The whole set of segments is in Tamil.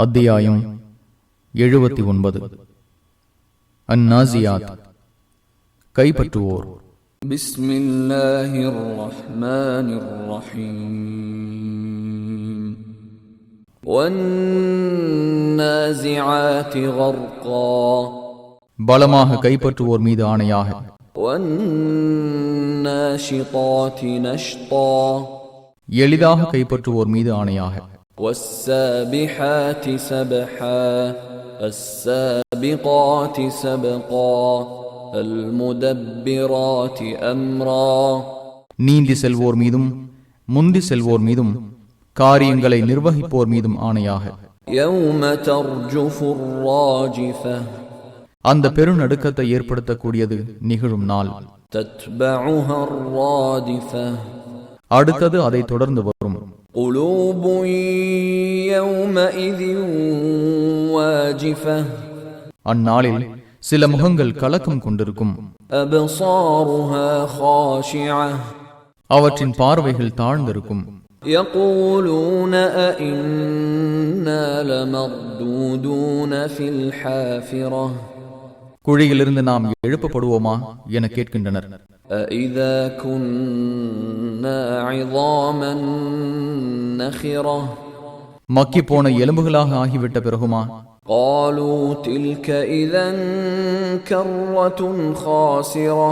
அத்தியாயம் எழுபத்தி ஒன்பது. அந்நாசியாத். கைப்பற்றுவோர். பலமாக கைப்பற்றுவோர் மீது ஆணையாக. எளிதாக கைப்பற்றுவோர் மீது ஆணையாக. والسابحات سبحا السابقات سبقا المدبرات أمرا நீந்தி செல்வோர் மீதும் முந்தி செல்வோர் மீதும் காரியங்களை நிர்வகிப்போர் மீதும் ஆணையாக يوم ترجف الراجفة அந்த பெருநடுக்கத்தை ஏற்படுத்தக்கூடியது நிகழும் நாள் تتبعها الرادفة அடுத்தது அதை தொடர்ந்து வரும் قلوب يومئذ واجفة அந்நாளில் சில முகங்கள் கலக்கம் கொண்டிருக்கும் أبصارها خاشعة அவற்றின் பார்வைகள் தாழ்ந்திருக்கும் يقولون أئنا لمردودون في الحافرة குழியிலிருந்து நாம் எழுப்பப்படுவோமா என கேட்கின்றனர் أئذا كنا عظاما نخرة மக்கி போன எலும்புகளாக ஆகிவிட்ட பிறகுமா قالوا تلك إذا كرة خاسرة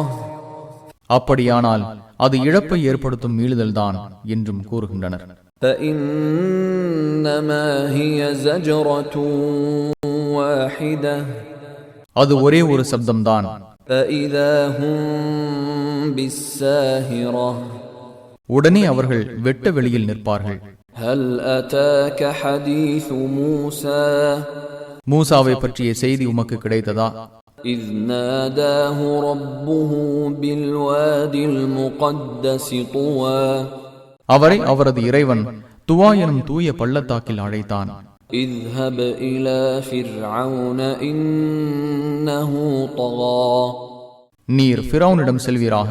அப்படியானால் அது இழப்பை ஏற்படுத்தும் மீளுதல்தான் என்றும் கூறுகின்றனர் فإنما هي زجرة واحدة அது ஒரே ஒரு சப்தம்தான் فإذا هم بالساهرة உடனே அவர்கள் வெட்ட வெளியில் நிற்பார்கள் هل أتاك حديث موسى மூசாவை பற்றிய செய்தி உமக்கு கிடைத்ததா إذ ناداه ربه بالواد المقدس طوى அவரை அவரது இறைவன் துவா எனும் தூய பள்ளத்தாக்கில் அழைத்தான் اذهب إلى فرعون إنه طغى நீர் ஃபிரௌனிடம் செல்வீராக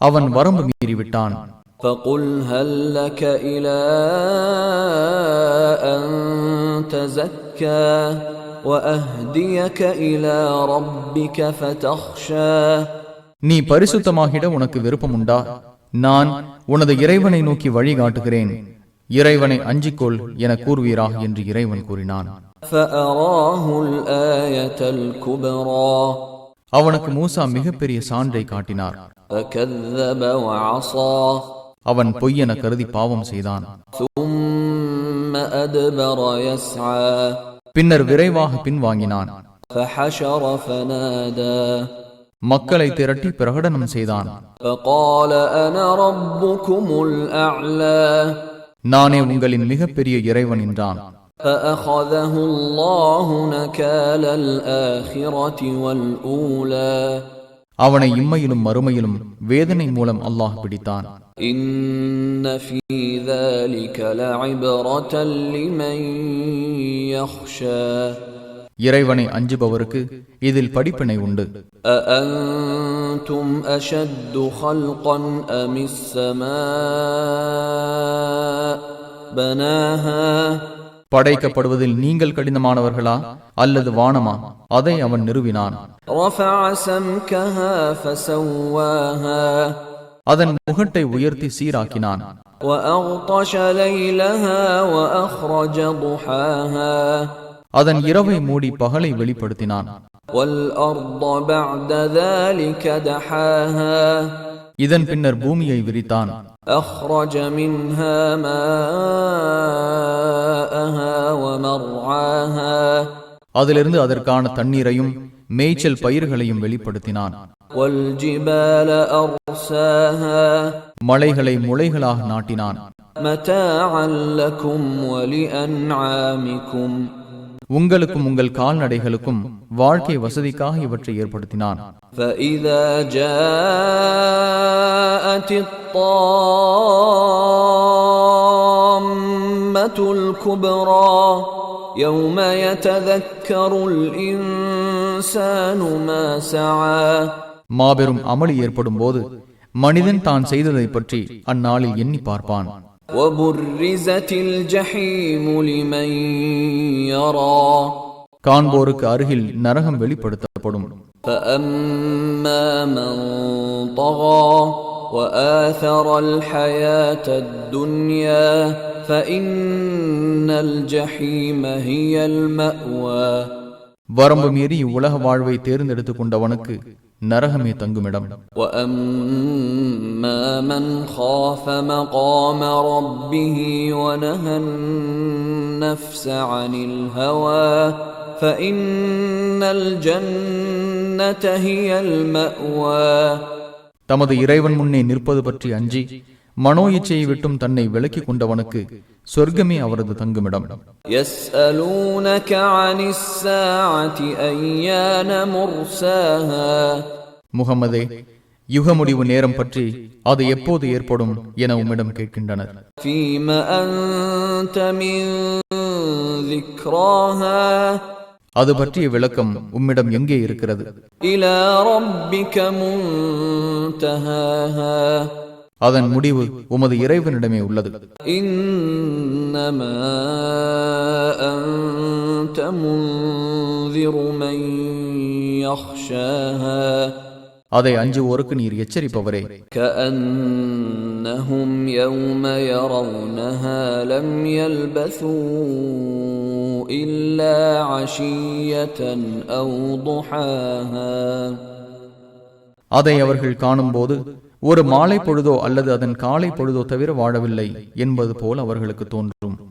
அவன் வரம்பு மீறிவிட்டான் فقل هل لك إلى أن تزكى وأهديك إلى ربك فتخشى நீ பரிசுத்தமாகிட உனக்கு விருப்பம் உண்டா நான் உனது இறைவனை நோக்கி வழிகாட்டுகிறேன் இறைவனை அஞ்சிக்கொள் என கூறுவீராக என்று இறைவன் கூறினான். அவனுக்கு மூசா மிகப்பெரிய சான்றை காட்டினார். அவன் பொய்யென கருதி பாவம் செய்தான். பின்னர் விரைவாக பின்வாங்கினான். மக்களை திரட்டி பிரகடனம் செய்தான். நானே உங்களின் மிகப்பெரிய இறைவன் என்றான். அவனை இம்மையிலும் மறுமையிலும் வேதனை மூலம் அல்லாஹ் பிடித்தான். இன்ன في ذلك لعبرة لمن يخشى இறைவனை அஞ்சுபவருக்கு இதில் படிப்பினை உண்டு أأنتم أشد خلقا أم السماء بناها படைக்கப்படுவதில் நீங்கள் கடினமானவர்களா அல்லது வானமா அதை அவன் நிறுவினான் رفع سمكها فسواها அதன் முகட்டை உயர்த்தி சீராக்கினான் وأغطش ليلها وأخرج ضحاها அதன் இரவை மூடி பகலை வெளிப்படுத்தினான். இதன் பின்னர் பூமியை விரித்தான். அதிலிருந்து அதற்கான தண்ணீரையும் மேய்ச்சல் பயிர்களையும் வெளிப்படுத்தினான். மலைகளை முளைகளாக நாட்டினான். உங்களுக்கும் உங்கள் கால்நடைகளுக்கும் வாழ்க்கை வசதிக்காக இவற்றை ஏற்படுத்தினான் فإذا جاءت الطامة الكبرى يوم يتذكر الإنسان ما سعى மாபெரும் அமளி ஏற்படும் போது மனிதன் தான் செய்ததை பற்றி அந்நாளில் எண்ணி பார்ப்பான் وبرزت الجحيم لمن يرى காண்போருக்கு அருகில் நரகம் வெளிப்படுத்தப்படும் فأما من طغى وآثر الحياة الدنيا فإن الجحيم هي المأوى வரம்பு மீறி இவ்வுலக வாழ்வை தேர்ந்தெடுத்துக் கொண்டவனுக்கு நரகமே தங்குமிடம் واما من خاف مقام ربه ونهى النفس عن الهوى فان الجنه هي الماوى தமது இறைவன் முன்னே நிற்பது பற்றி அஞ்சி மனோ இச்சையை விட்டும் தன்னை விலக்கிக் கொண்டவனுக்கு சொர்க்கமே அவரது தங்குமிடம். முகமதே யுக முடிவு நேரம் பற்றி அது எப்போது ஏற்படும் என உம்மிடம் கேட்கின்றனர். அது பற்றிய விளக்கம் உம்மிடம் எங்கே இருக்கிறது? அதன் முடிவு உமது இறைவனிடமே உள்ளது إنما أنت منذر من يخشاها அதை அஞ்சுவோருக்கு நீர் எச்சரிப்பவரே كأنهم يوم يرونها لم يلبثوا إلا عشية أو ضحاها அதை அவர்கள் காணும்போது ஒரு மாலை பொழுதோ அல்லது அதன் காலை பொழுதோ தவிர வாழவில்லை என்பது போல் அவர்களுக்கு தோன்றும்.